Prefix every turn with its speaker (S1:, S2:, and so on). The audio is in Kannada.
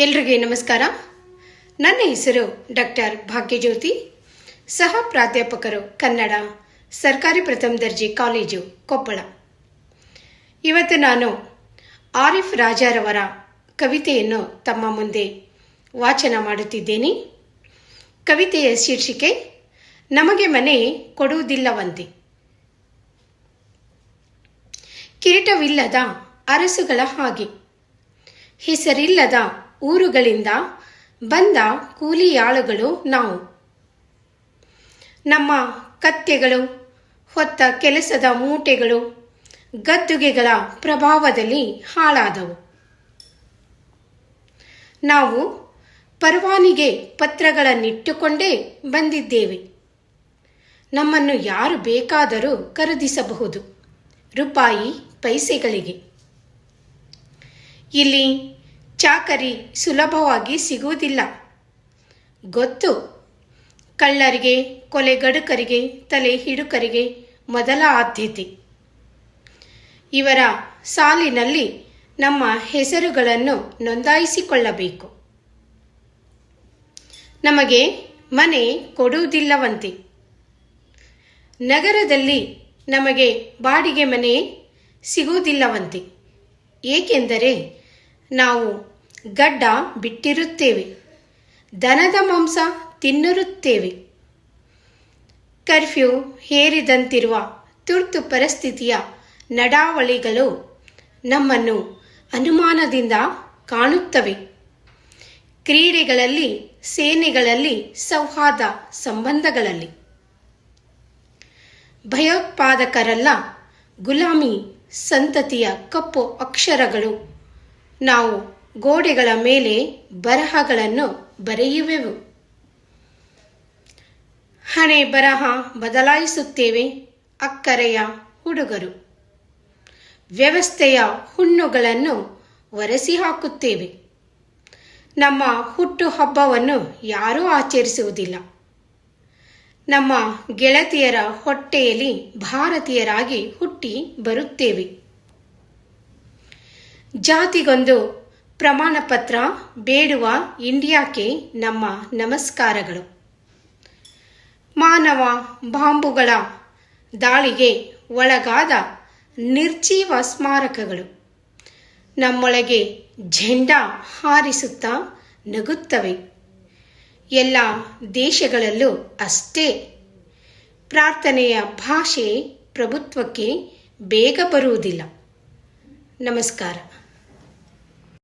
S1: ಎಲ್ರಿಗೆ ನಮಸ್ಕಾರ. ನನ್ನ ಹೆಸರು ಡಾಕ್ಟರ್ ಭಾಗ್ಯಜ್ಯೋತಿ. ಸಹ ಪ್ರಾಧ್ಯಾಪಕರು ಕನ್ನಡ, ಸರ್ಕಾರಿ ಪ್ರಥಮ ದರ್ಜೆ ಕಾಲೇಜು ಕೊಪ್ಪಳ. ಇವತ್ತು ನಾನು ಆರಿಫ್ ರಾಜಾರವರ ಕವಿತೆಯನ್ನು ತಮ್ಮ ಮುಂದೆ ವಾಚನ ಮಾಡುತ್ತಿದ್ದೇನೆ. ಕವಿತೆಯ ಶೀರ್ಷಿಕೆ, ನಮಗೆ ಮನೆ ಕೊಡುವುದಿಲ್ಲವಂತೆ ಕಿರೀಟವಿಲ್ಲದ ಅರಸುಗಳ ಹಾಗೆ, ಹೆಸರಿಲ್ಲದ ಊರುಗಳಿಂದ ಬಂದ ಕೂಲಿಯಾಳುಗಳು ನಾವು. ನಮ್ಮ ಕತ್ತೆಗಳು, ಹೊತ್ತ ಕೆಲಸದ ಮೂಟೆಗಳು, ಗದ್ದುಗೆಗಳ ಪ್ರಭಾವದಲ್ಲಿ ಹಾಳಾದವು. ನಾವು ಪರವಾನಿಗೆ ಪತ್ರಗಳನ್ನಿಟ್ಟುಕೊಂಡೇ ಬಂದಿದ್ದೇವೆ. ನಮ್ಮನ್ನು ಯಾರು ಬೇಕಾದರೂ ಖರೀದಿಸಬಹುದು ರೂಪಾಯಿ, ಪೈಸೆಗಳಿಗೆ. ಇಲ್ಲಿ ಚಾಕರಿ ಸುಲಭವಾಗಿ ಸಿಗುವುದಿಲ್ಲ. ಗೊತ್ತು? ಕಳ್ಳರಿಗೆ ಕೊಲೆಗಡುಕರಿಗೆ ತಲೆ ಹಿಡುಕರಿಗೆ ಮೊದಲ ಆದ್ಯತೆ. ಇವರ ಸಾಲಿನಲ್ಲಿ ನಮ್ಮ ಹೆಸರುಗಳನ್ನು ನೋಂದಾಯಿಸಿಕೊಳ್ಳಬೇಕು. ನಮಗೆ ಮನೆ ಕೊಡುವುದಿಲ್ಲವಂತೆ. ನಗರದಲ್ಲಿ ನಮಗೆ ಬಾಡಿಗೆ ಮನೆ ಸಿಗುವುದಿಲ್ಲವಂತೆ. ಏಕೆಂದರೆ ನಾವು ಗಡ್ಡ ಬಿಟ್ಟಿರುತ್ತೇವೆ. ದನದ ಮಾಂಸ ತಿನ್ನಿರುತ್ತೇವೆ ಕರ್ಫ್ಯೂ ಹೇರಿದಂತಿರುವ ತುರ್ತು ಪರಿಸ್ಥಿತಿಯ ನಡಾವಳಿಗಳು ನಮ್ಮನ್ನು ಅನುಮಾನದಿಂದ ಕಾಣುತ್ತವೆ. ಕ್ರೀಡೆಗಳಲ್ಲಿ, ಸೇನೆಗಳಲ್ಲಿ ಸೌಹಾರ್ದ ಸಂಬಂಧಗಳಲ್ಲಿ. ಭಯೋತ್ಪಾದಕರಲ್ಲ, ಗುಲಾಮಿ, ಸಂತತಿಯ ಕಪ್ಪು ಅಕ್ಷರಗಳು. ನಾವು ಗೋಡೆಗಳ ಮೇಲೆ ಬರಹಗಳನ್ನು ಬರೆಯುವೆವು. ಹಣೆ ಬರಹ ಬದಲಾಯಿಸುತ್ತೇವೆ, ಅಕ್ಕರೆಯ ಹುಡುಗರು. ವ್ಯವಸ್ಥೆಯ ಹುಣ್ಣುಗಳನ್ನು ಒರೆಸಿ ಹಾಕುತ್ತೇವೆ. ನಮ್ಮ ಹುಟ್ಟು ಹಬ್ಬವನ್ನು ಯಾರೂ ಆಚರಿಸುವುದಿಲ್ಲ. ನಮ್ಮ ಗೆಳತಿಯರ ಹೊಟ್ಟೆಯಲ್ಲಿ ಭಾರತೀಯರಾಗಿ ಹುಟ್ಟಿ ಬರುತ್ತೇವೆ. ಜಾತಿಗೊಂದು ಪ್ರಮಾಣ ಪತ್ರ ಬೇಡುವ ಇಂಡಿಯಾಕ್ಕೆ ನಮ್ಮ ನಮಸ್ಕಾರಗಳು. ಮಾನವ ಬಾಂಬುಗಳ ದಾಳಿಗೆ ಒಳಗಾದ ನಿರ್ಜೀವ ಸ್ಮಾರಕಗಳು ನಮ್ಮೊಳಗೆ ಝೆಂಡಾ ಹಾರಿಸುತ್ತಾ ನಗುತ್ತವೆ. ಎಲ್ಲ ದೇಶಗಳಲ್ಲೂ ಅಷ್ಟೇ. ಪ್ರಾರ್ಥನೆಯ ಭಾಷೆ ಪ್ರಭುತ್ವಕ್ಕೆ ಬೇಗ ಬರುವುದಿಲ್ಲ. ನಮಸ್ಕಾರ.